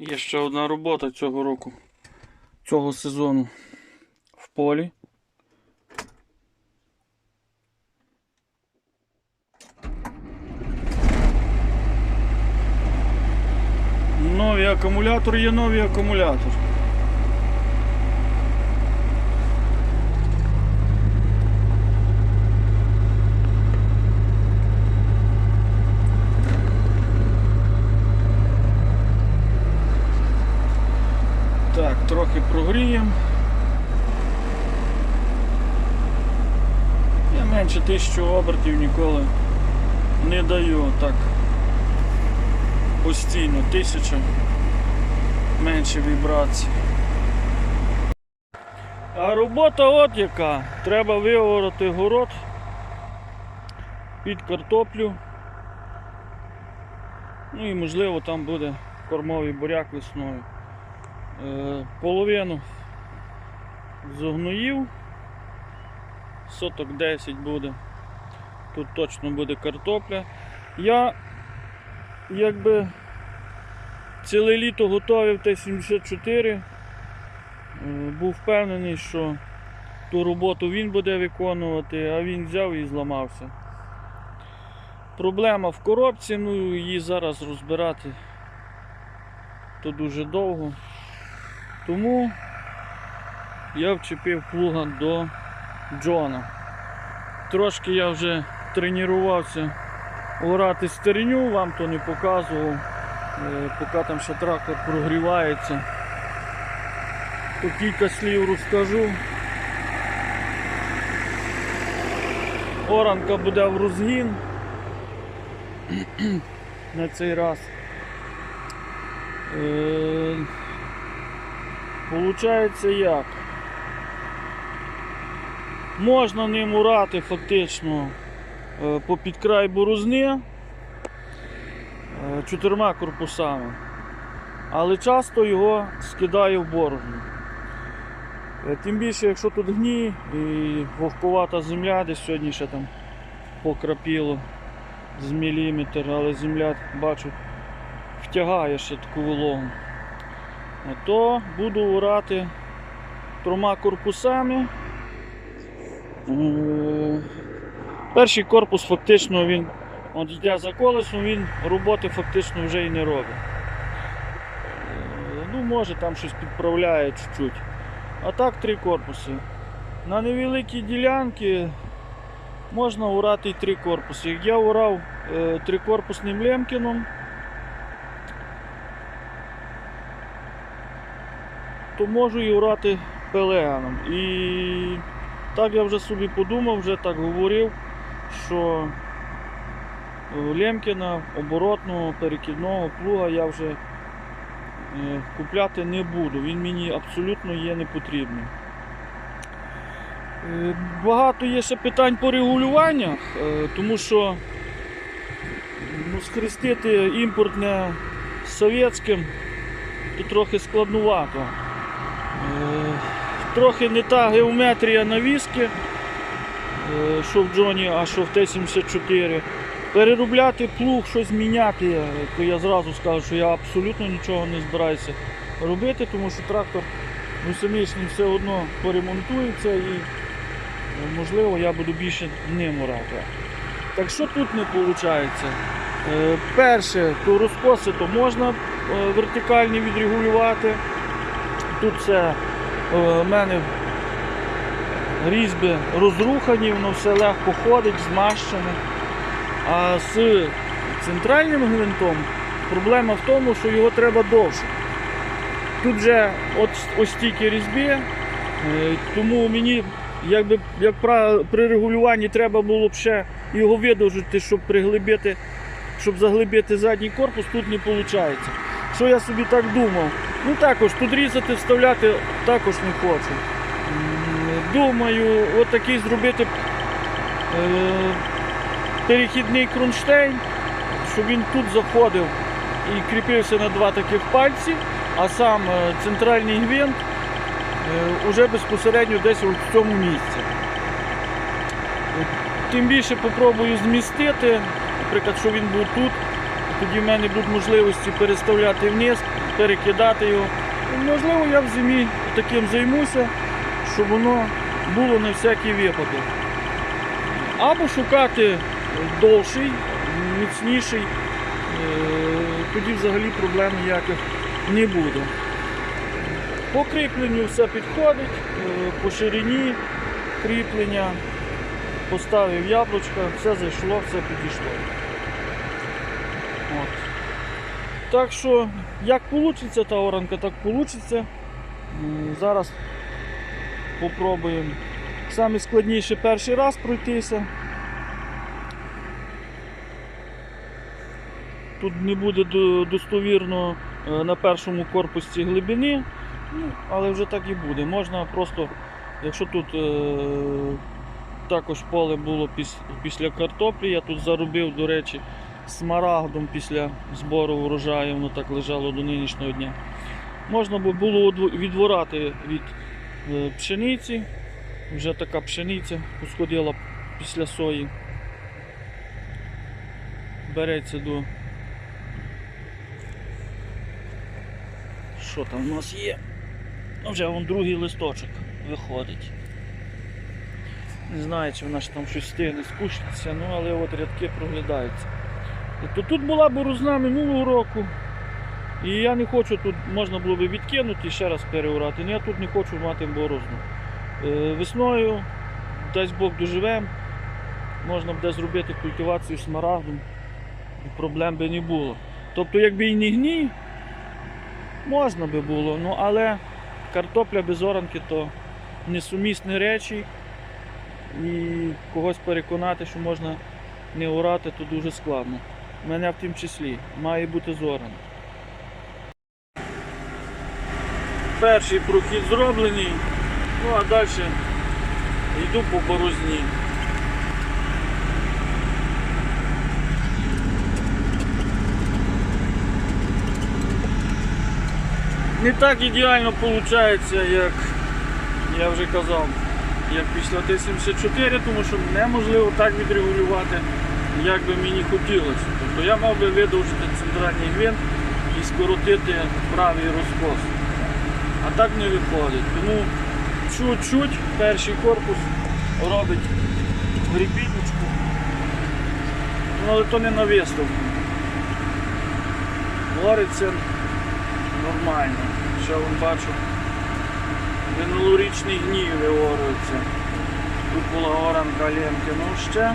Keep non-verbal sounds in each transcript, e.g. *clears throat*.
Є ще одна робота цього року, цього сезону в полі. Новий акумулятор є новий акумулятор. Так, трохи прогріємо. Я менше тисячу обертів ніколи не даю так. Постійно тисяча, менше вібрацій. А робота от яка. Треба виорати город під картоплю. Ну і можливо там буде кормовий буряк весною. Е, половину зогноїв, соток 10 буде. Тут точно буде картопля. Я якби ціле літо готував Т-74. Е, Був впевнений, що ту роботу він буде виконувати, а він взяв і зламався. Проблема в коробці, ну її зараз розбирати то дуже довго. Тому я вчепив плуга до Джона. Трошки я вже тренувався орати стерню, вам то не показував, е, поки там ще трактор прогрівається. То кілька слів розкажу. Оранка буде в розгін *clears throat* на цей раз. Получається як? Можна ним урати фактично е, по під край борозни е, чотирма корпусами, але часто його скидає в борозну. Е, Тим більше, якщо тут гній і вогкувата земля, десь сьогодні ще там покрапіло з міліметр, але земля, бачу, втягає ще таку вологу. То буду урати трьома корпусами. Е, Перший корпус фактично він от йде за колесом, він роботи фактично вже і не робить. Е, Ну, може там щось підправляє чуть-чуть. А так три корпуси. На невеликій ділянці можна урати і три корпуси. Я урав е, трикорпусним лемкіном, то можу і урати пелеганом. І так я вже собі подумав, вже так говорив, що Лемкіна оборотного перекидного плуга я вже е, купляти не буду. Він мені абсолютно є не потрібний. Е, Багато є ще питань по регулюваннях, е, тому що ну, схрестити імпортне з совєтським то трохи складнувато. Е, Трохи не та геометрія навіски, е, що в Джоні, а що в Т-74. Переробляти плуг, щось міняти, е, то я зразу скажу, що я абсолютно нічого не збираюся робити, тому що трактор ну, все одно поремонтується і можливо я буду більше ним орати. Так що тут не виходить? Перше, то розкоси то можна вертикальні відрегулювати. Тут це у мене різьби розрухані, воно все легко ходить, змащене. А з центральним гвинтом проблема в тому, що його треба довше. Тут вже от ось стільки різьби, е, тому мені якби, як при регулюванні треба було б ще його видовжити, щоб приглибити, щоб заглибити задній корпус, тут не виходить. Що я собі так думав? Ну також тут різати, вставляти також не хочу. Думаю, отакий зробити е, перехідний кронштейн, щоб він тут заходив і кріпився на два таких пальці, а сам е, центральний гвинт е, уже безпосередньо десь в цьому місці. Е, Тим більше попробую змістити, наприклад, що він був тут, тоді в мене будуть можливості переставляти вниз. Перекидати його. Можливо, я в зимі таким займуся, щоб воно було на всякий випадок. Або шукати довший, міцніший, е, тоді взагалі проблем ніяких не буде. По кріпленню все підходить, е, по ширині кріплення поставив яблучко, все зайшло, все підійшло. От. Так що, як вийде та оранка, так вийде. Зараз попробуємо. Саме складніше перший раз пройтися. Тут не буде достовірно е, на першому корпусі глибини, ну, але вже так і буде. Можна просто, якщо тут е, також поле було після картоплі, я тут заробив, до речі, смарагдом після збору врожаю, воно так лежало до нинішнього дня. Можна бу- було відворати від е, пшениці. Вже така пшениця посходила після сої. Береться до. Що там у нас є? Ну, Вже вон другий листочок виходить. Не знаю, чи вона ж там щось стигне спуститься, ну але от рядки проглядаються. То тут була борозна минулого року. І я не хочу тут, можна було би відкинути і ще раз переорати, але я тут не хочу мати борозну. Е, Весною, дасть Бог доживемо, можна буде зробити культивацію смарагдом, проблем би не було. Тобто, якби і не гній, можна би було, ну але картопля без оранки то несумісні речі. І когось переконати, що можна не орати, то дуже складно. Мене в тім числі має бути зорано. Перший прохід зроблений, ну а далі йду по борозні. Не так ідеально виходить, як я вже казав, як після Т-74, тому що неможливо так відрегулювати, як би мені хотілося. Тобто я мав би видовжити центральний гвинт і скоротити правий розкос. А так не виходить. Тому чуть-чуть перший корпус робить грібіночку. Ну, але то не на виставку. Гориться нормально. Ще вон бачу. Минулорічний гній виорюється. Тут була оранка Ленки, ну ще.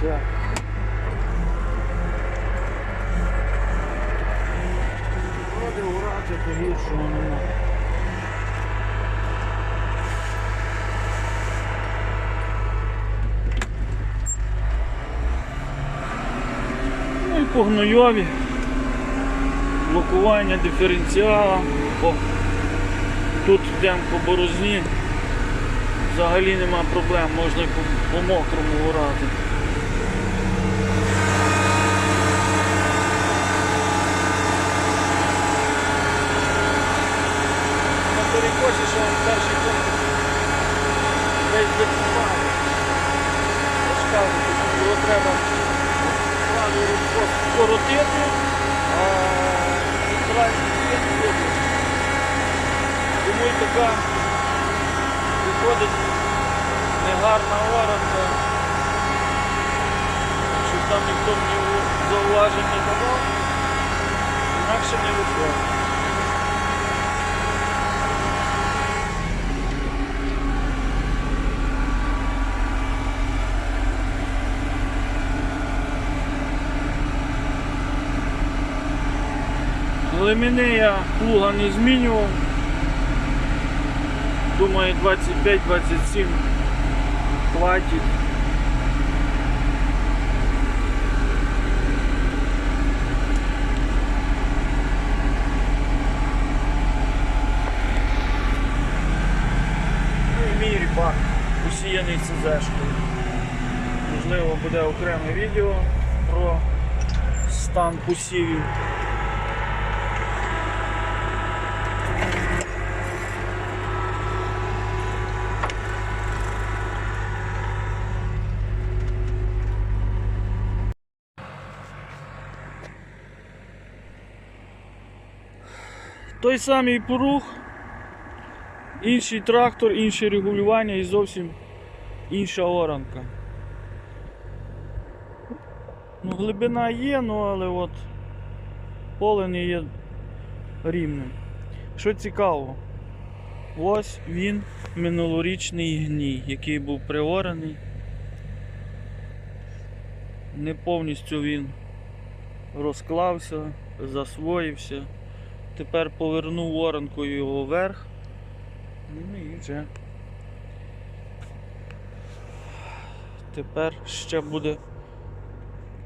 Так. То гіршого нема. Ну і по гнойові. Блокування диференціала. О, тут йдемо по борозні. Взагалі нема проблем, можна і по, по мокрому урати. Перекосі, що він перший корпус весь закупає. Його треба правий розкос скоротити, а центральний. Тому і така виходить негарна оранка. Щоб там ніхто мені зауважень не давав, інакше не виходить. Глибини я плуга не змінював. Думаю 25-27 хватить. Ну і мій ріпак усіяний ЦЗшкою. Можливо, буде окреме відео про стан посівів. Той самий порух, інший трактор, інше регулювання і зовсім інша оранка. Ну, глибина є, ну але от поле не є рівним. Що цікаво, ось він минулорічний гній, який був приораний. Не повністю він розклався, засвоївся. Тепер повернув оранкою його вверх. Ну і вже. Тепер ще буде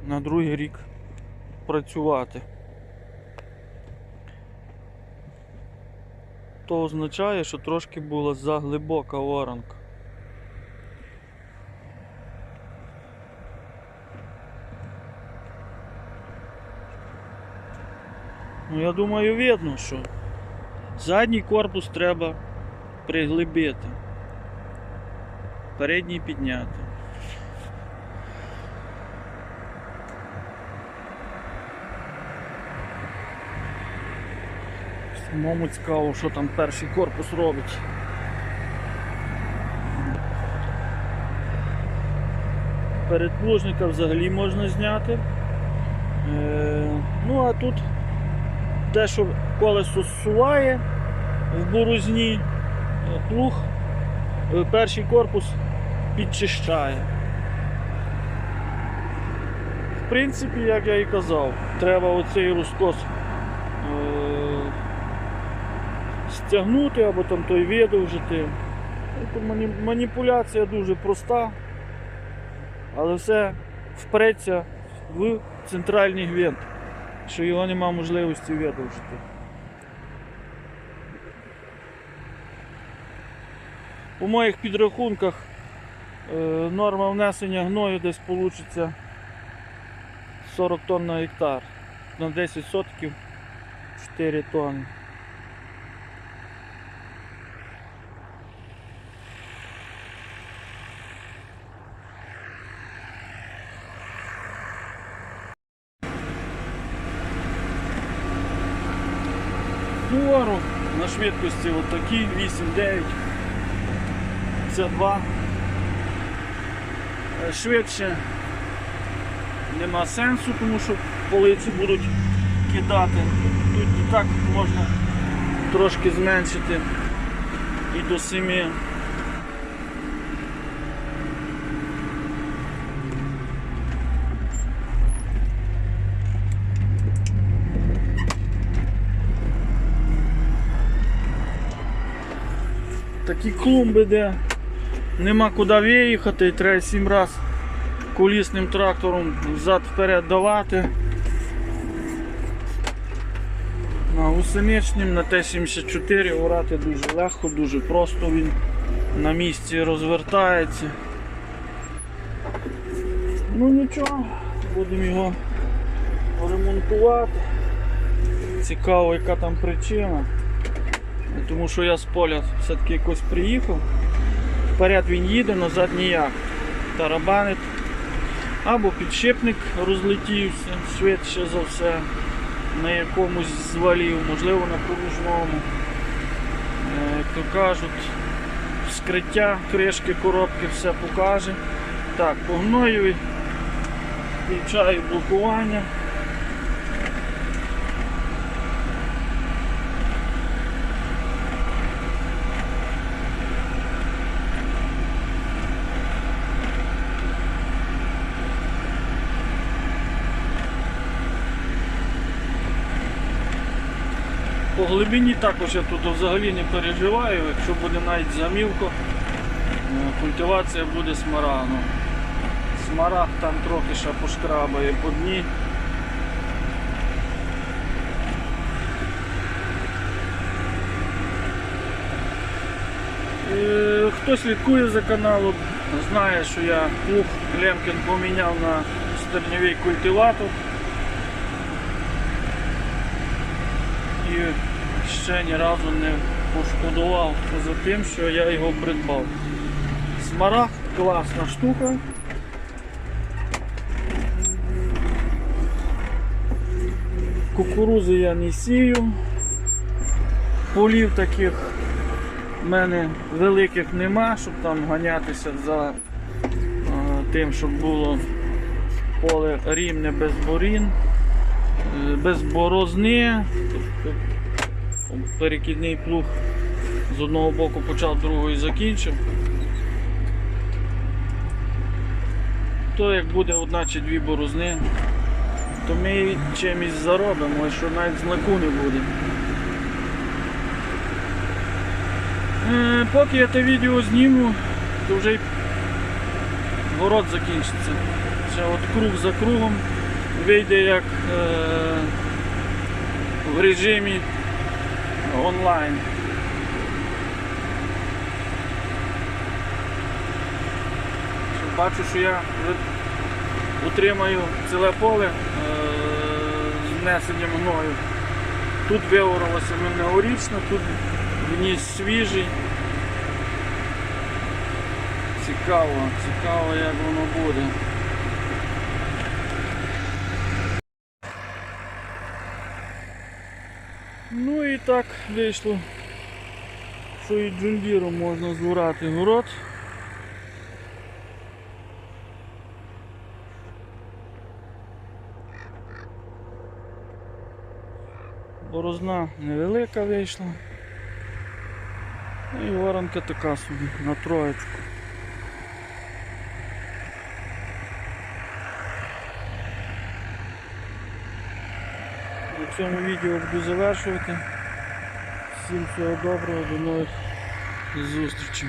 на другий рік працювати. То означає, що трошки була заглибока оранка. Ну, я думаю, видно, що задній корпус треба приглибити, передній підняти. Самому цікаво, що там перший корпус робить. Передплужника взагалі можна зняти. Е, ну а тут те, що колесо зсуває в борозні, е, плуг, е, перший корпус підчищає. В принципі, як я і казав, треба оцей розкос е, стягнути або там той видовжити. Мані- Маніпуляція дуже проста, але все впреться в центральний гвинт, що його нема можливості видовжити. У моїх підрахунках е, норма внесення гною десь вийде 40 тонн на гектар. На 10 сотків 4 тонни. Фору на швидкості отакі 8-9. Це 2. Е, Швидше нема сенсу, тому що полиці будуть кидати. Тут і так можна трошки зменшити і до 7. Такі клумби, де нема куди виїхати, треба 7 разів колісним трактором взад-вперед давати. На гусеничним, на Т-74 орати дуже легко, дуже просто він на місці розвертається. Ну нічого, будемо його ремонтувати. Цікаво, яка там причина. Тому що я з поля все-таки якось приїхав. Вперед він їде, назад ніяк. Тарабанить. Або підшипник розлетівся швидше за все на якомусь з валів, можливо на поружному. Е, Як то кажуть, вскриття кришки коробки все покаже. Так, по гноєві включаю блокування. По глибині також я тут взагалі не переживаю, якщо буде навіть замівка, е, культивація буде смарану. Смарагд там трохи ще пошкрабає по дні. Е, Хто слідкує за каналом, знає, що я плуг Лемкін поміняв на стерньовий культиватор. Ще ні разу не пошкодував за тим, що я його придбав. Смарагд класна штука. Кукурузи я не сію. Полів таких в мене великих нема, щоб там ганятися за е, тим, щоб було поле рівне без борін, е, без борозни. Перекидний плуг з одного боку почав, другої закінчив. То як буде одна чи дві борозни, то ми чимось заробимо, що навіть знаку не буде. Е, Поки я те відео зніму, то вже й город закінчиться. Ще от круг за кругом вийде як е, в режимі онлайн. Бачу, що я утримаю ціле поле е, з внесенням гною. Тут виоралося минулорічно, тут вніс свіжий. Цікаво, цікаво як воно буде. Ну і так вийшло, що і джундіром можна збирати город. Борозна невелика вийшла. Ну І воронка така собі на троєчку. На цьому відео буду завершувати. Всім всього доброго, до нових зустрічей.